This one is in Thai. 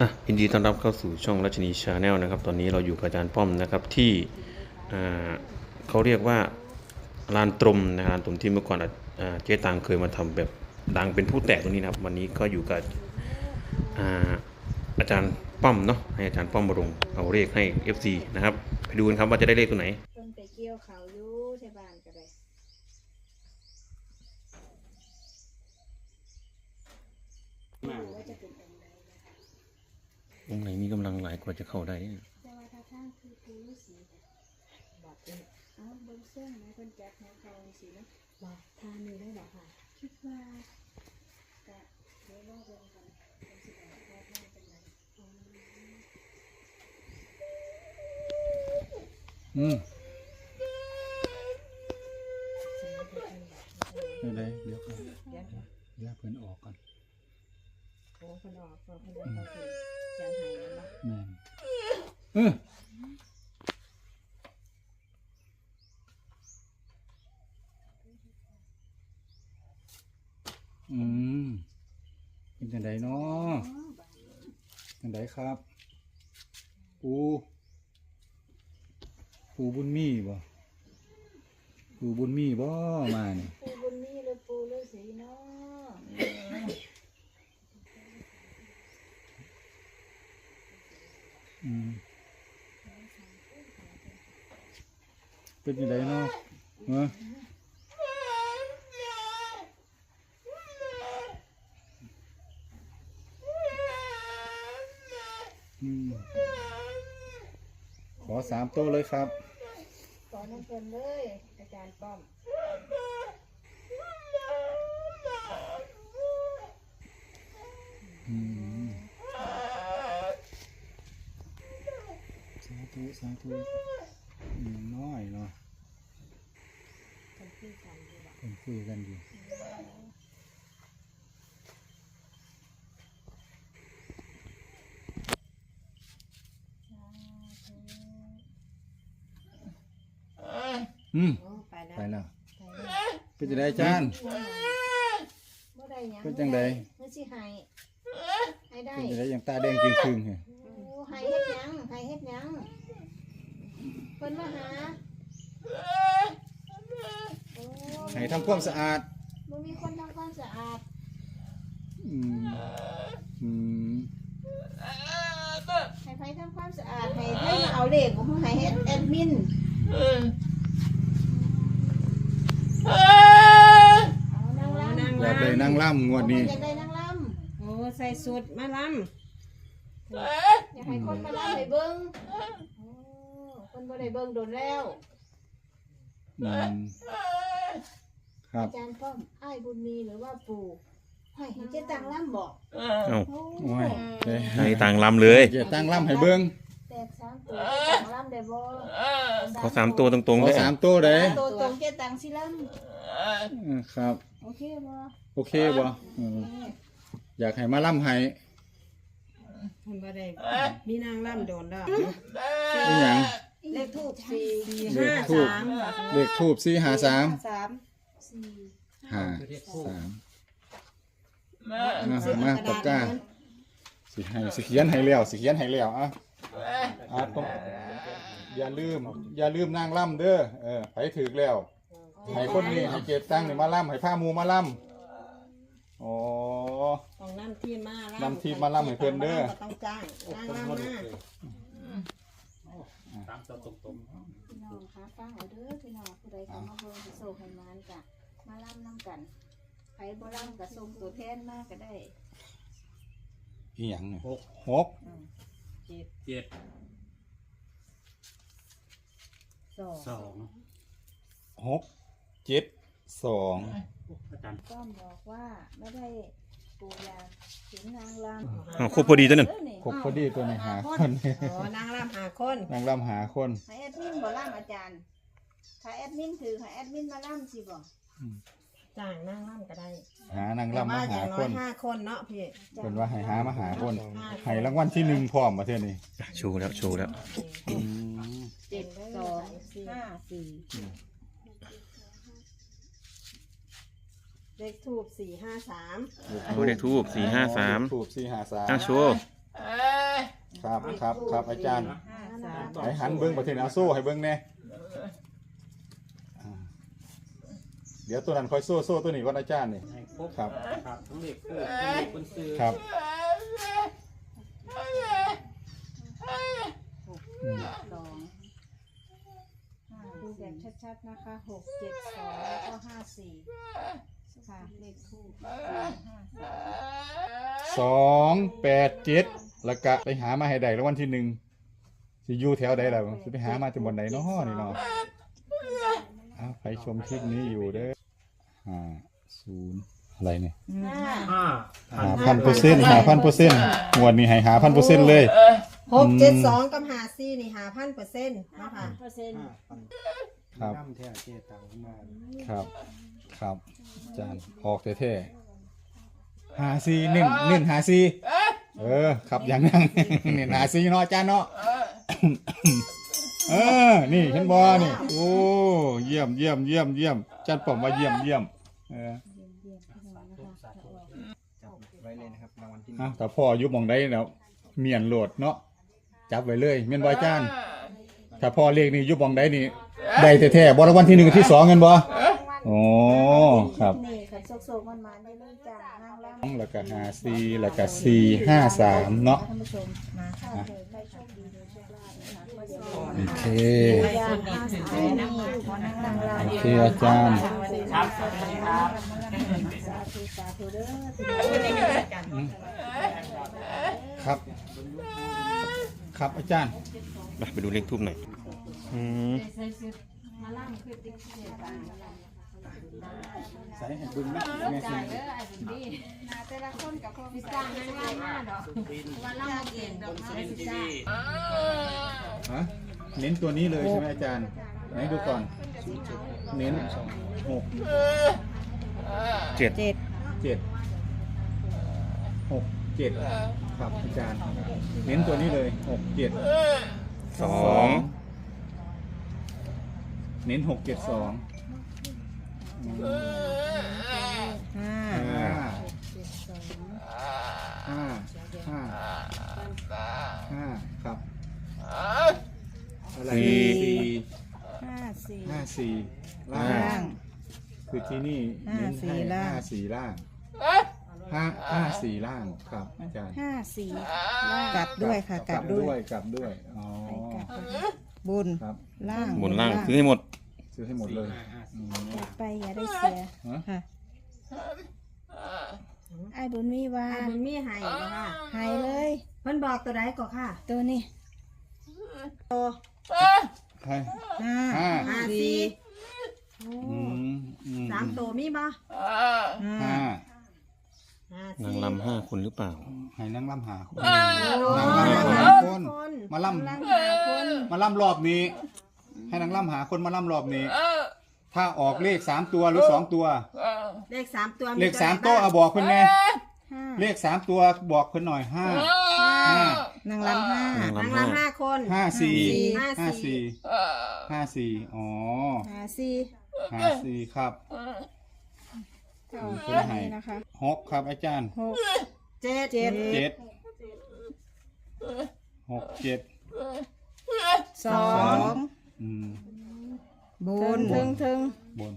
อะยินดีต้อนรับเข้าสู่ช่องรัชนีชาแนลนะครับ ตอนนี้เราอยู่กับอาจารย์ป้อมนะครับที่อ่าเขาเรียกว่าลานตรมนะลานตรมที่เมื่อก่อนอะอ่าเจ๊ตังเคยมาทำแบบดังเป็นผู้แตกตรงนี้นะครับ วันนี้ก็อยู่กับอ่าอาจารย์ป้อมเนาะให้อาจารย์ป้อมมาลงเอาเลขให้ FC นะครับ ไปดูกันครับว่าจะได้เลขตัวไหนเพิ่นไปเกี่ยวเขาอยู่ที่บ้านก็ได้ว่าจะเป็นองค์ใดนะคะ องค์ไหนมีกำลังหลายกว่าจะเข้าได้เนี่ยแต่ว่าถ้าทางคือปูฤาษีบอกเอ้เอ้าเบิ่งเสื้อไหมเพิ่นจัดให้เขาสิเนาะบอกทานนี้ได้บอกค่ะ คิดว่าก็เดี๋ยวรอเบิ่งกันเพิ่นสิบอกว่าทางเป็นไงอืมสมเดี๋ยวเดี๋ยวก่อนเดี๋ยวเดี๋ยวเพิ่นออกก่อน โอ้คนออกพอคนเดินเขาถึงจานหายแล้วเนาะแม่นเอออืมเป็นจังไดเนาะจังไดครับ ปูปูบุญมีบ่ปูบุญมีบ่มานี่ปูบุญมีหรือปูฤาษีเนาะ อืม เป็นจังไดเนาะเอออืมขอสามโต๊ะเลยครับ ขอน้ำเพิ่นเลย อาจารย์ป้อม อืม สาธุสาธุอืมน้อยเนาะคนพี่กันดีบอกเป็นคุยกันอยู่อืมโอ้ไปแล้วไปแล้วไปแล้วเป็นจังไดอาจารย์บ่ได้หยังเป็นจังใดเมื่อสิให้ให้ได้เป็นจังไดอย่างตาแดงจริงคืงเหรอ โอ้ให้เฮ็ดหยังให้เฮ็ดหยัง เพิ่นมาหาโอ้ให้ทำความสะอาดบ่มีคนทำความสะอาดอืมอืมให้ไผทำความสะอาดให้ให้มาเอาเลขบ่ให้เฮ็ดแอดมินเอานางรำนางอยากได้นั่งล่ำงวดนี้ อยากได้นางรโอ้ใส่สุดมาล้ำอยากให้คนมาลำให้เบิ่งโอ้คนบ่ได้เบิ่งโดนแล้ว อืมครับ อาจารย์ป้อมอ้ายบุญมีหรือว่าปู่ให้เห็นเจ๊ตังล่ำบอกเอ้าโอ้โอ้ยเด้ให้ตังลำเลยจะตั้งล่ำให้เบิ้งแตกสามตัวเจ๊ตังล่ำได้บ่ขอสามตัวตรงขๆอเลยสามตัวเด้ตัวตรงเจ๊ตังสิล่อืมครับำโอเคบ่โอเคบ่อืมอยากให้มาล่ำให้ำคนบ่ได้มีนางล่ำโดนแล้วอีหยัง เลขทูบสี่สี่เลห้าขทูปสามเลขทูบสี่หาสามสามสี่หาสามมามาปากกาสิให้สิเขียนให้แล้วสิเขียนให้แล้วอะอะต้องอย่าลืม อย่าลืมนางล่ำเด้อเออไปถึกแล้วให้คนนี้ให้เก็บตังค์นี่มาล่ำให้ผ้าหมูมาล่ำอ๋อต้องนำทีมมาล่ำนำทีมมาล่ำให้เพิ่นเด้อก็ต้องจ้างนางล่ำมา พี่น้องคะฟังเอาเด้อพี่น้องผู้ใดเข้ามาเบิ่งสิโศกให้มานจ้ะมาล่ำนํกันใครบ่ล่ำก็ส่งตัวแทนมาก็ได้อีหยังเนี่ยหกหกเจ็ดเจ็ดสองสองหกเจ็ดสองอาจารย์ ก็บอกว่าไม่ได้ ปูยาถึงนางลอ้าวครบพอดีตัวหนึ่งครบพอดีตัวนี้หาคนโอ้นางล่ำหาคน นางล่ำหาคนำให้แอดมินบ่ล่ำอาจารย์ ถ้าแอดมินถือให้แอดมินมาล่ำสิบ่จ้างนางล่ำก็ได้หานางล่ำมาอหาย่างน้คอยนห้าคนเนาะพี่เป็นว่าให้หามาหาคนให้รางวัลที่หนึ่งพร้อมมาเท่านี้ชูแล้วชูแล้ว เจ็ดสองห้าสี่ เลขทูบสี่ห้าสามโอ้เลขทูบสี่ห้าสามถูกสี่หาสามอ้าวชูเครับครับครับอาจารย์ห้าสามให้หันเบิ้งประเทศเอาโซ่ให้เบิ้งแน่อ่าเดี๋ยวตัวนั้นคอยโซ่โซ่ตัวนี้ก่อนอาจารย์นี่ ให้ครบครับ ครับทั้งเด็กคู่ทั้งเด็กคนซื้อครับอืมสองห้าดูแบบชัดๆนะคะหกเจ็ดสองแล้วก็ห้าสี่ ค่ะเลขทูปห้าสามสองแปดเจ็ดแล้วก็ไปหามาให้ได้แล้ววันที่หนึ่งสิอยู่แถวใดล่ะสิไปหามาจากบนไหนเนาะนี่เนาะอ้าวใครชมคลิปนี้อยู่เด้อห้าศูนย์อะไรเนี่ยห้าหาพันเปอร์เซ็นต์หาพันเปอร์เซ็นต์งวดนี้ให้หาพันเปอร์เซ็นต์เลยหกเจ็ดสองกับหาซี่นี่หาพันเปอร์เซ็นต์เนาะค่ะ เปอร์เซ็นต์ห้าพันครับ น้ำแท้เจตังขึ้นมาครับ ครับอาจารย์ออกเท่ๆหาซีเน้นเน้นหาซีเออครับอย่างนั้นเน้นหาซีเนาะอาจารย์เนาะ เออ นี่เห็นบ่นี่ โอ้เยี่ยมเยี่ยมเยี่ยมเยี่ยมอาจารย์ผมว่าเยี่ยมเยี่ยมเออจับไว้เลยนะครับรางวัลที่หนึ่อะงแต่พ่ออยุบมองได้แล้วเมียนโหลดเนาะจับไว้เลยเมียนบ่อาจารย์ถ้าพ่อเลขนี่อยุบมองได้นี่ ได้แท้ๆบ่รางวัลที่หนึ่งที่สองเงินบ่โอ้ครับนี่ค่ะโซกๆมันมาได้เลยจ้านั่งล่างแล้วก็หาซีแล้วก็ซีห้าสามเนาะท่านผู้ชมมาค่ะเกิดได้โชคดีโดยโชคลาภนะคะก็อย่าลืมโอเคยาห้าสามนี่ขอนั่งนั่งล่างโอเคอาจารย์ครับสวัสดีครับสาธุสาธุเด้อครับ ครับอาจารย์ไปไปดูเลขทูบหน่อย อืมมาล่างคือติ๊กเสียตังค์ใส่ให้บึ้งนะแม่ซีนาแต่ละคนกับคนพิจารณาง่ายมากดอกวันล่างเก่งดอกไม้พิจารณาฮะเน้นตัวนี้เลยใช่ไหมอาจารย์ไหนดูก่อน เน้นหกเจ็ดเจ็ดเจ็ดหกเจ็ดครับอาจารย์ เน้นตัวนี้เลยหกเจ็ดสอง เน้นหกเจ็ดสองห้าห้าห้าห้าห้าครับอะไรสี่ห้าสี่ห้าสี่ล่าล่าง ง คือที่นี่ห้าเน้นสี่ให้ล่างห้าสี่ล่างห้าห้าสี่ล่างครับอาจารย์ห้าสี่กลับด้วยค่ะกลับด้วยกลับด้วยอ๋อบุ ญครับ ล่างบนล่างซื้อให้หมด ซื้อให้หมดเลยอืมกลับไปอย่าได้เสียฮะ ค่ะไอ้บุญมีว่าบุญมีให้ค่ะหายเลย เพิ่นบอกตัวใดก็ค่ะตัวนี้ให้ห้าห้าห้าสี่อืมอืมสามตัวมีบ่ ห้า ห้า ห้า นา สี่ งลำ ห้าคนหรือเปล่า ให้นั่งล่ำหาคนโอ้นั่งนั่งล่ำหาหาคคนนมาล่ำนั่งหาคนมาล่ำรอบนี้ ให้นั่งล่ำหาคนมาล่ำรอบนี้ ถ้าออกเลขสามตัวหรือสองตัว เลขสามตัวเลขสามตัวเอาบอกเพิ่นแน่ห้าเลขสามตัวบอกเพิ่นหน่อยห้าห้านางลำห้า นางนั่งลำห้า ลำห้าคนห้าสี่ห้าห้าสี่สี่ห้าสี่อ๋อหาสี่ห้าสี่ครับ ก็ออกตัวนี้นะคะหกครับอาจารย์หกเจ็ดเจ็ดเจ็ดหกเจ็ดสองอืมบุญถึงถึงบน